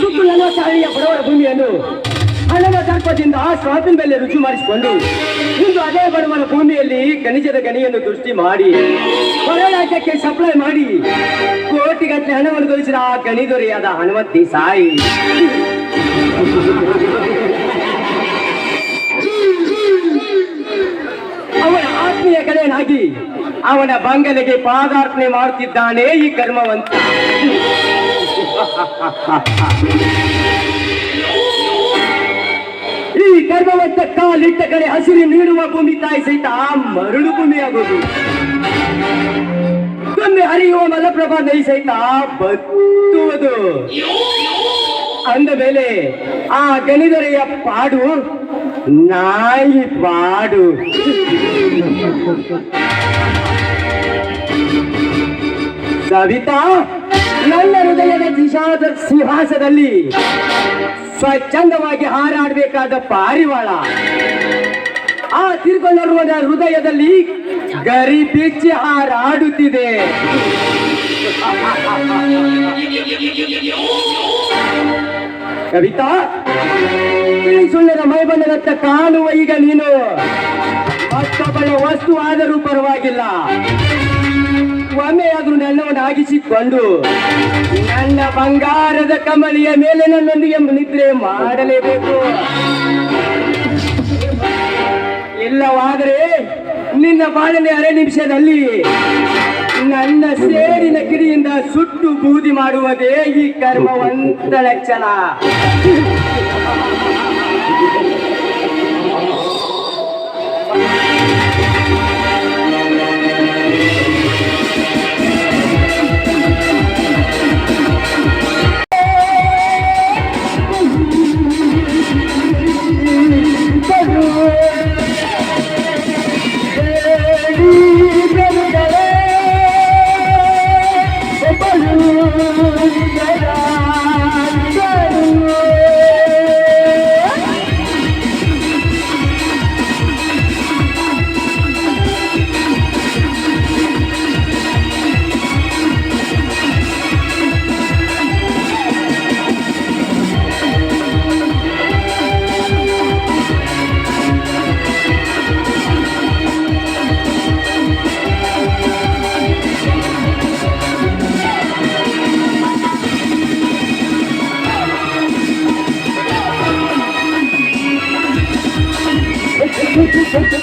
ಸುಕ್ಕುಲನ ಸಾರಿಯ ಬಡವರ ಭೂಮಿಯನ್ನು ಹಣದ ಆ ಸ್ವಾತಿನ ಮೇಲೆ ರುಚಿ ಮಾಡಿಸಿಕೊಂಡು ಇಂದು ಅದೇ ಬಡವರ ಭೂಮಿಯಲ್ಲಿ ಖನಿಜದ ಗಣಿಯನ್ನು ದೃಷ್ಟಿ ಮಾಡಿ ಹೊರ ಸಪ್ಲೈ ಮಾಡಿ ಕೋಟಿಗಟ್ಟಲೆ ಹಣವನ್ನು ಗಳಿಸಿದ ಆ ಗಣಿದೊರೆಯಾದ ಹನುಮಂತಿ ಸಾಯಿ. ಆತ್ಮೀಯ ಕಡೆಯನಾಗಿ ಅವನ ಬಂಗಲೆಗೆ ಪಾದಾರ್ಪಣೆ ಮಾಡುತ್ತಿದ್ದಾನೆ ಈ ಕರ್ಮವಂತ. ಈ ಕರ್ಮವಂತ ಕಾಲಿಟ್ಟ ಕಡೆ ಹಸಿರು ನೀಡುವ ಭೂಮಿ ತಾಯಿ ಸಹಿತ ಮರಳು ಭೂಮಿಯಾಗುವುದು ಒಮ್ಮೆ ಹರಿಯುವ ಮಲಪ್ರಭಾ ನದಿ ಸಹಿತ ಬತ್ತುವುದು. ಅಂದ ಮೇಲೆ ಆ ಗಣಿದೊರೆಯ ಪಾಡು ನಾಯಿ ಪಾಡು. ಸವಿತಾ, ನನ್ನ ಹೃದಯದ ದಿಶಾದ ಸಿಂಹಾಸದಲ್ಲಿ ಸ್ವಚ್ಛಂದವಾಗಿ ಹಾರಾಡಬೇಕಾದ ಪಾರಿವಾಳ, ಆ ತಿರುಗಲರುವ ಹೃದಯದಲ್ಲಿ ಗರಿ ಬಿಚ್ಚಿ ಹಾರಾಡುತ್ತಿದೆ. ಕವಿತಾ ಸುಳ್ಳಿನ ಮೈ ಬಂದದತ್ತ ಕಾಣುವ ಈಗ ನೀನು. ಮತ್ತೊಬ್ಬಳ ವಸ್ತು ಆದರೂ ಪರವಾಗಿಲ್ಲ. ಒಮ್ಮೆಯಾದ್ರೂ ನನ್ನವನ್ನು ಆಗಿಸಿಕೊಂಡು ನನ್ನ ಬಂಗಾರದ ಕಮಲಿಯ ಮೇಲೆ ನನ್ನೊಂದಿಗೆ ನಿದ್ರೆ ಮಾಡಲೇಬೇಕು. ಇಲ್ಲವಾದರೆ ನಿನ್ನ ಬಾಳನೆ ಅರೆ ನಿಮಿಷದಲ್ಲಿ ಬೇಕರಿಯಿಂದ ಸುಟ್ಟು ಬೂದಿ ಮಾಡುವುದೇ ಈ ಕರ್ಮವಂತ ಲಕ್ಷಣ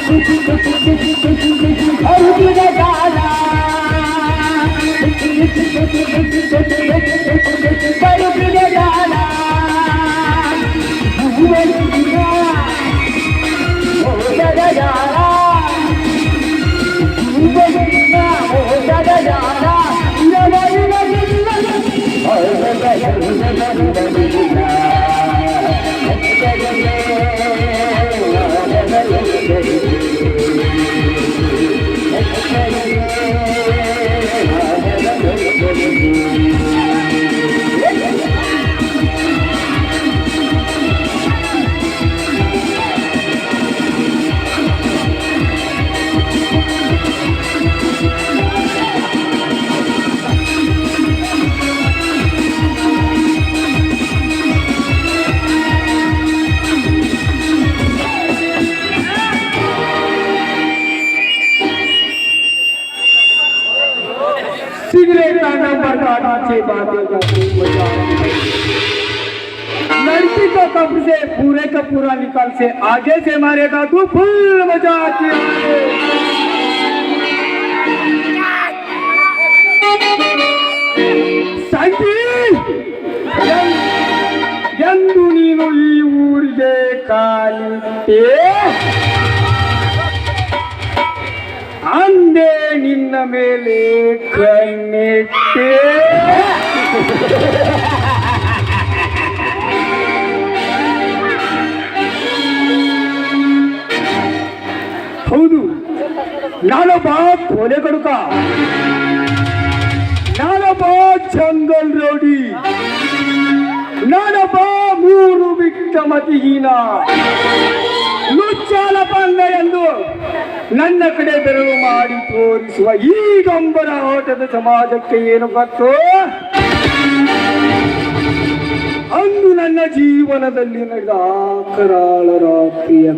Thank you. का नंबर काटा छह बातें का खूब मजा लड़की को कब से पूरे का पूरा निकाल से आगे से मारेगा तो फुल मजा आती है ಸಂಜಿ ಎಂದು ನೀನು ಈ ಊರಿಗೆ ಕಾಲಿಟ್ಟೆ ನಿನ್ನ ಮೇಲೆ ಕಣ್ಣಿಟ್ಟೆ. ಹೌದು. ನಾನೊಬ್ಬ ಕೊಲೆ ಕಡುಕ. ನಾನೊಬ್ಬ ಜಂಗಲ್ ರೌಡಿ. ನಾನೊಬ್ಬ ಮೂರು ಬಿಟ್ಟ ಮತಿಹೀನ. ಬಂದ ಎಂದು ನನ್ನ ಕಡೆ ಬೆರಳು ಮಾಡಿ ತೋರಿಸುವ ಈ ಗಂಬರ ಆಟದ ಸಮಾಜಕ್ಕೆ ಏನು ಗೊತ್ತು? ಅಂದು ನನ್ನ ಜೀವನದಲ್ಲಿ ನಡೆದ ಆಕರಾಳ ಕರಾಳ ರಾತ್ರಿಯ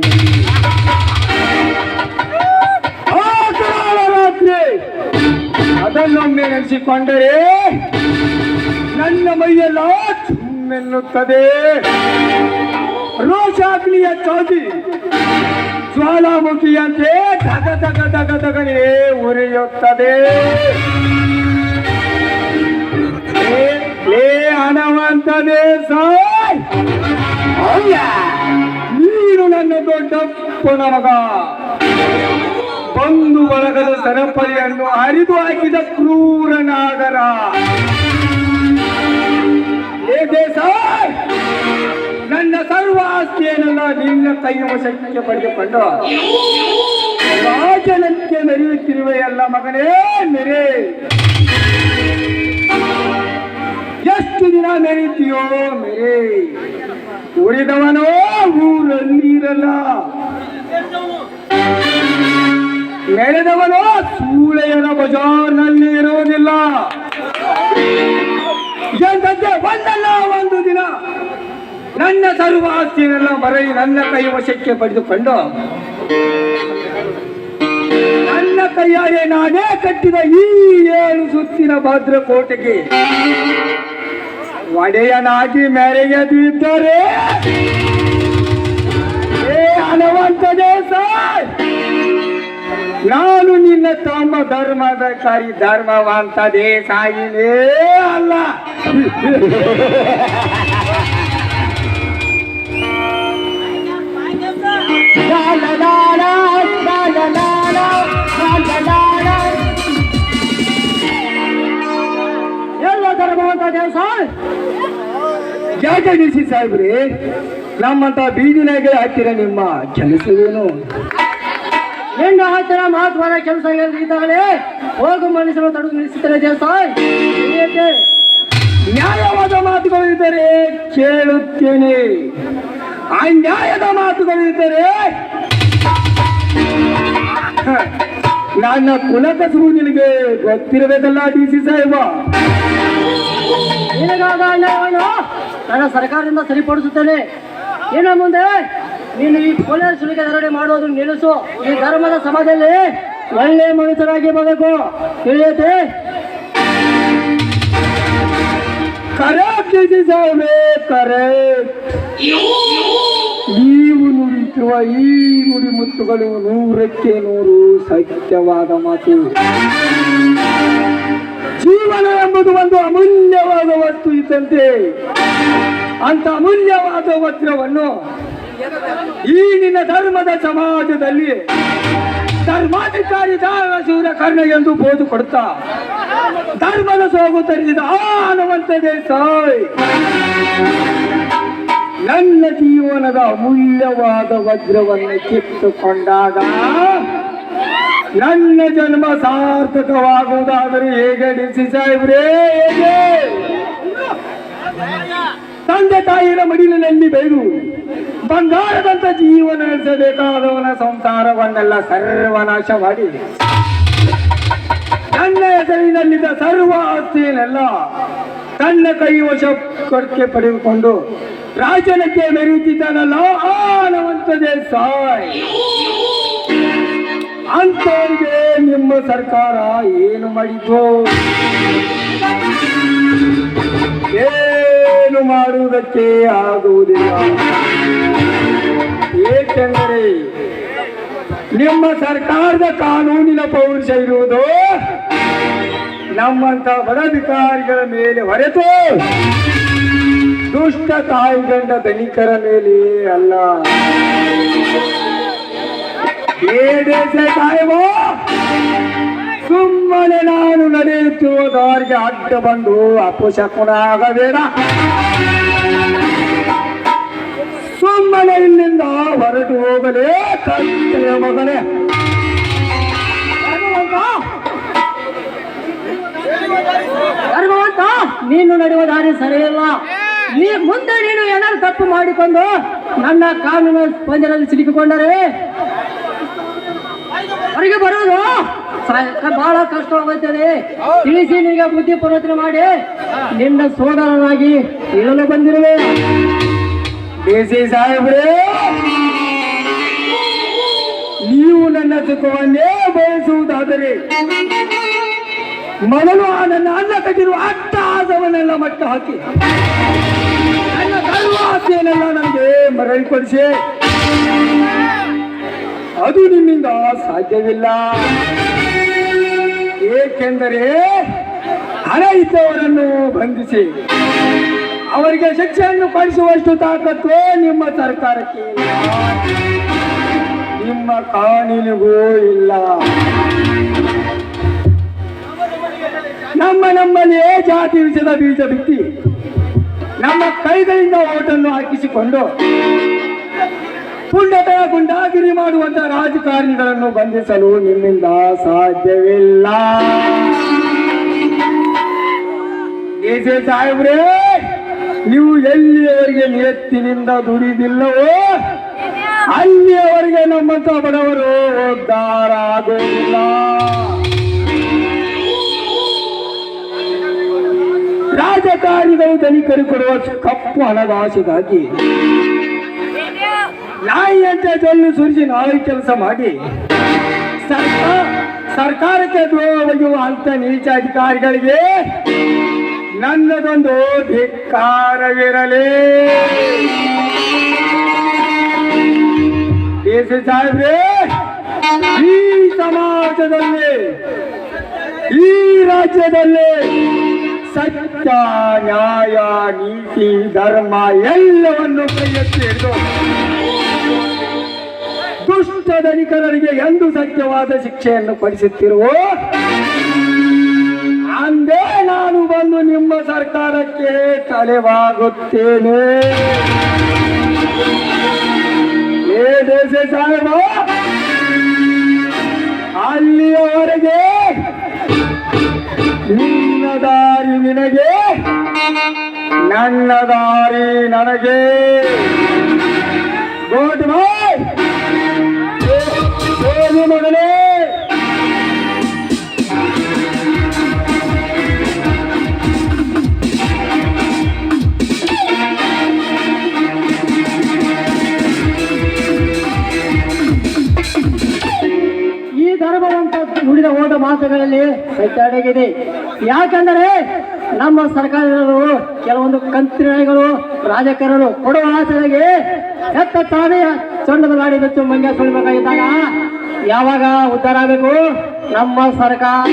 ಆಕರಾಳ ರಾತ್ರಿ! ಅದನ್ನೊಮ್ಮೆ ನೆನೆಸಿಕೊಂಡರೆ ನನ್ನ ಮೈಯೆಲ್ಲ ಚುಮ್ಮೆನ್ನುತ್ತದೆ. ರೋಷಾಗ್ನಿಯ ಚಾದಿ ಜ್ವಾಲಾಮುಖಿಯಂತೆ ಧಗ ಧಗ ಧಗ ಧಗನೆ ಉರಿಯುತ್ತದೆ. ಲೇ ಹಣವಂತನೇ ಸಾಯ್! ನೀನು ನನ್ನ ದೊಡ್ಡ ಪುನರಗ ಬಂದು ಬಳಗದ ಸರಪಳಿಯನ್ನು ಹರಿದು ಹಾಕಿದ ಕ್ರೂರನಾಗರ ಏ ದೇಸಾಯ್ ನನ್ನ ಸರ್ವ ಆಸ್ತಿಯನ್ನೆಲ್ಲ ನಿನ್ನ ಕೈಯ ವಶಕ್ಕೆ ಪಡೆದುಕೊಂಡು ರಾಜನಕ್ಕೆ ಮೆರೆಯುತ್ತಿರುವ ಎಲ್ಲ ಮಗನೇ ಮೆರೆ. ಎಷ್ಟು ದಿನ ಮೆರೀತೀಯೋ ಮೆರೆ. ಉಳಿದವನೋ ಊರಲ್ಲಿ ಇರಲ್ಲ. ಮೆರೆದವನೋ ಸೂಳೆಯರ ಬಜಾರ್ನಲ್ಲಿ ಇರುವುದಿಲ್ಲ. ಎಂದಂತೆ ದಿನ ನನ್ನ ಸರ್ವ ಆಸ್ತಿಯನ್ನೆಲ್ಲ ನನ್ನ ಕೈ ವಶಕ್ಕೆ ಪಡೆದುಕೊಂಡು ನನ್ನ ಕೈಯಾರೆ ನಾನೇ ಕಟ್ಟಿದ ಈ ಏಳು ಸುತ್ತಿನ ಭದ್ರಕೋಟೆಗೆ ಒಡೆಯನಾಗಿ ಮೆರೆಯದಿದ್ದರೆ ಏ ಹಣವಂತನೇ ದೇಶ ನಾನು ನಿನ್ನ ತಮ್ಮ ಧರ್ಮದ ಕಾರಿ ಧರ್ಮವಂತ ದೇಸಾಯಿನೇ ಅಲ್ಲ. ಯಾಕೆ ಡಿ ಸಾಹೇಬ್ರಿ? ನಮ್ಮಂತ ಬೀದಿನಾಗೆ ಹಾಕಿರ ನಿಮ್ಮ ಕೆಲಸವೇನು? ಹೆಣ್ಣು ಹತ್ತಿರ ಮಹತ್ವದ ಕೆಲಸ ಇದ್ದಾಗಲೇ ಹೋಗು ಮನುಷ್ಯರು ತಡೆದು ನಿಲ್ಲಿಸುತ್ತಾರೆ ದೇವಸ್ಥಾನ ನ್ಯಾಯವಾದ ಮಾತುಗಳು ಇದ್ದರೆ ಕೇಳುತ್ತೇನೆ. ಅನ್ಯಾಯದ ಮಾತುಗಳು ಇದ್ದರೆ ಹ, ನನ್ನ ಕುಲಕಸುವು ನಿನಗೆ ಗೊತ್ತಿರಬೇಕಲ್ಲ ಡಿ ಸಿ ಸಾಹೇಬ? ನಿನಗಾದ ಅನ್ಯಾಯವನ್ನು ನನ್ನ ಸರ್ಕಾರದಿಂದ ಸರಿಪಡಿಸುತ್ತೇನೆ. ಇನ್ನು ಮುಂದೆ? ನೀನು ಈ ಕೊಲೆ ಸುಲಿಗೆ ಧರಣಿ ಮಾಡೋದನ್ನು ನಿಲ್ಲಿಸು. ಈ ಧರ್ಮದ ಸಮಾಜದಲ್ಲಿ ಒಳ್ಳೆ ಮನುಷ್ಯರಾಗಿ ಬರಬೇಕು ತಿಳಿಯುತ್ತೆ? ಕರೆಕ್ಟ್ ಡಿ ಸಿ ಸಾಹೇಬೇ ಕರೆಕ್ಟ್ ನೀವು ನುಡಿಯುತ್ತಿರುವ ಈ ನುಡಿ ಮುತ್ತುಗಳು ನೂರಕ್ಕೆ ನೂರು ಸತ್ಯವಾದ ಮಾತು. ಜೀವನ ಎಂಬುದು ಒಂದು ಅಮೂಲ್ಯವಾದ ವಸ್ತು ಇದ್ದಂತೆ ಅಂತ ಅಮೂಲ್ಯವಾದ ವಸ್ತ್ರವನ್ನು ಈ ಧರ್ಮದ ಸಮಾಜದಲ್ಲಿ ಧರ್ಮಾಧಿಕಾರಿ ಸೂರ್ಯ ಕರ್ಣ ಎಂದು ಬೋಧು ಕೊಡ್ತಾ ಧರ್ಮದ ಸೋಗು ತರಿಸಿದ ಆ ಹನುಮಂತ ದೇಸಾಯಿ ನನ್ನ ಜೀವನದ ಅಮೂಲ್ಯವಾದ ವಜ್ರವನ್ನು ಕಿತ್ತುಕೊಂಡಾಗ ನನ್ನ ಜನ್ಮ ಸಾರ್ಥಕವಾಗುವುದಾದರೂ ಹೇಗೆ ಡಿಸಿ ಸಾಹೇಬ್ರೇ? ತಂದೆ ತಾಯಿಯ ಮಡಿಲಿನಲ್ಲಿ ಬೆಳೆದು ಬಂಗಾರದಂತ ಜೀವನ ನಡೆಸಬೇಕಾದವನ ಸಂಸಾರವನ್ನೆಲ್ಲ ಸರ್ವನಾಶ ಮಾಡಿ. ನನ್ನ ಹೆಸರಿನಲ್ಲಿದ್ದ ಸರ್ವ ಆಸ್ತಿಯನ್ನೆಲ್ಲ ತನ್ನ ಕೈ ವಶಕ್ಕೆ ಪಡೆದುಕೊಂಡು ರಾಜನಕ್ಕೆ ಮೆರೆಯುತ್ತಿದ್ದಾನಲ್ಲ ಆನವಂತದೇ ಸಾಯ್. ಅಂತವರಿಗೆ ನಿಮ್ಮ ಸರ್ಕಾರ ಏನು ಮಾಡಿತು? ಏನು ಮಾಡುವುದಕ್ಕೆ ಆಗುವುದಿಲ್ಲ. ಏಕೆಂದರೆ ನಿಮ್ಮ ಸರ್ಕಾರದ ಕಾನೂನಿನ ಪೌರುಷ ಇರುವುದು ನಮ್ಮಂತ ಪದಾಧಿಕಾರಿಗಳ ಮೇಲೆ ಹೊರೆತು. ದುಷ್ಟ ತಾಯಿಗಂಡ ಧನಿಕರ ಮೇಲೆ ಅಲ್ಲ. ಏ ದೇಶ ಸಾಹೇಬೋ ಸುಮ್ಮನೆ ನಾನು ನಡೆಯುತ್ತಿರುವ ದಾರಿಗೆ ಅಡ್ಡ ಬಂದು ಅಪಶಕುನ ಆಗಬೇಡ. ಸುಮ್ಮನೆ ಇಲ್ಲಿಂದ ಹೊರಟು ಹೋಗಲೇ ಕತ್ತೆಯ ಮಗನೇ. ಧರ್ಮವಂತ ನೀನು ನಡೆಯುವ ದಾರಿ ಸರಿಯಿಲ್ಲ. ನೀ ಮುಂದೆ ನೀನು ಏನಾದ್ರು ತಪ್ಪು ಮಾಡಿಕೊಂಡು ನನ್ನ ಕಾನೂನು ಪಂಜರದಲ್ಲಿ ಸಿಲುಕಿಕೊಂಡರೆ ಅವರಿಗೆ ಬರೋದು ಬಹಳ ಕಷ್ಟ ಕಷ್ಟವಾಗುತ್ತದೆ ತಿಳಿಸಿ ನಿಮಗೆ ಬುದ್ಧಿ ಪರಿವರ್ತನೆ ಮಾಡಿ. ನಿನ್ನ ಸೋದರನಾಗಿ ಇರಲು ಬಂದಿರುವೆ. ಡಿಸಿ ಸಾಹೇಬ್ರೆ ನೀವು ನನ್ನ ಸುಖವನ್ನೇ ಬಯಸುವುದಾದರೆ ಮೊದಲು ಆ ನನ್ನ ಅನ್ನ ಕಟ್ಟಿರುವ ಅಟ್ಟಹಾಸವನ್ನೆಲ್ಲ ಮಟ್ಟ ಹಾಕಿ. ಕಲ್ವಾಸೆಯನ್ನೆಲ್ಲ ನನಗೆ ಮರಳಿಕೊಡಿಸಿ. ಅದು ನಿಮ್ಮಿಂದ ಸಾಧ್ಯವಿಲ್ಲ. ಏಕೆಂದರೆ ಹಣ ಇದ್ದವರನ್ನು ಬಂಧಿಸಿ ಅವರಿಗೆ ಶಿಕ್ಷೆಯನ್ನು ಪಡಿಸುವಷ್ಟು ತಾಕತ್ತು ನಿಮ್ಮ ಸರ್ಕಾರಕ್ಕೆ ನಿಮ್ಮ ಕಾನೂನಿಗೂ ಇಲ್ಲ. ನಮ್ಮ ನಮ್ಮಲ್ಲಿ ಜಾತಿ ವಿಷದ ಬೀಜ ಬಿತ್ತಿ. ನಮ್ಮ ಕೈಗಳಿಂದ ಓಟನ್ನು ಹಾಕಿಸಿಕೊಂಡು ಪುಂಡತನ ಗುಂಡಾಗಿರಿ ಮಾಡುವಂತಹ ರಾಜಕಾರಣಿಗಳನ್ನು ಬಂಧಿಸಲು ನಿಮ್ಮಿಂದ ಸಾಧ್ಯವಿಲ್ಲ. ಡಿಸಿ ಸಾಹೇಬ್ರೇ, ನೀವು ಎಲ್ಲಿಯವರೆಗೆ ನಿಯತ್ತಿನಿಂದ ದುಡಿದಿಲ್ಲವೋ ಅಲ್ಲಿಯವರೆಗೆ ನಮ್ಮಂತ ಬಡವರು ಉದ್ಧಾರ ರಾಜಕಾರಣಿಗಳು ಧನಿಕರು ಕೊಡುವ ಕಪ್ಪು ಹಣದ ಆಸೆಗಾಗಿ ನಾಯಿಯಂತೆ ಜೊಲ್ಲು ಸುರಿಸಿ ನಾಯಿ ಕೆಲಸ ಮಾಡಿ. ಸರ್ಕಾರ, ಸರ್ಕಾರಕ್ಕೆ ದ್ರೋಹ ಒಯ್ಯುವ ಅಂತ ನೀಚ ಅಧಿಕಾರಿಗಳಿಗೆ ನನ್ನದೊಂದು ಧಿಕ್ಕಾರವಿರಲಿ. ದೇಶ ಸಾಹೇಬ್ರೆ, ಈ ಸಮಾಜದಲ್ಲಿ, ಈ ರಾಜ್ಯದಲ್ಲಿ ಸತ್ಯ ನ್ಯಾಯ ನೀತಿ ಧರ್ಮ ಎಲ್ಲವನ್ನು ಕೈ ಎತ್ತಿ ಹಿಡಿದು ದುಷ್ಟ ಧನಿಕರರಿಗೆ ಎಂದು ಸತ್ಯವಾದ ಶಿಕ್ಷೆಯನ್ನು ಪಡಿಸುತ್ತಿರುವ ಅಂದೇ ನಾನು ಬಂದು ನಿಮ್ಮ ಸರ್ಕಾರಕ್ಕೆ ತಲೆವಾಗುತ್ತೇನೆ. ಸಾಹೇಬ, ಅಲ್ಲಿಯವರೆಗೆ ದಾರಿ ನಿನಗೆ, ನನ್ನ ದಾರಿ ನನಗೆ. ಗುಡ್ ಬಾಯ್ ಏನು ಮಗನೇ! ಈ ಧರ್ಮವಂತ ನುಡಿದ ಹೋದ ಮಾತುಗಳಲ್ಲಿ ಅಡಗಿದೆ. ಯಾಕಂದರೆ ನಮ್ಮ ಸರ್ಕಾರದವರು ಕೆಲವೊಂದು ಕಂತ್ರಿಗಳು ರಾಜಕಾರರು ಕೊಡುವ ಆಸೆಗೆ ಹೆತ್ತ ತಾನೇ ಸೊಂಡದ ಗಾಡಿ ಬೆಚ್ಚು ಮಂಗ್ಯ ಸುಳಿಬೇಕಾಗಿದ್ದಾಗ ಯಾವಾಗ ಉದ್ಧಾರ ಆಗಬೇಕು? ನಮ್ಮ ಸರ್ಕಾರ.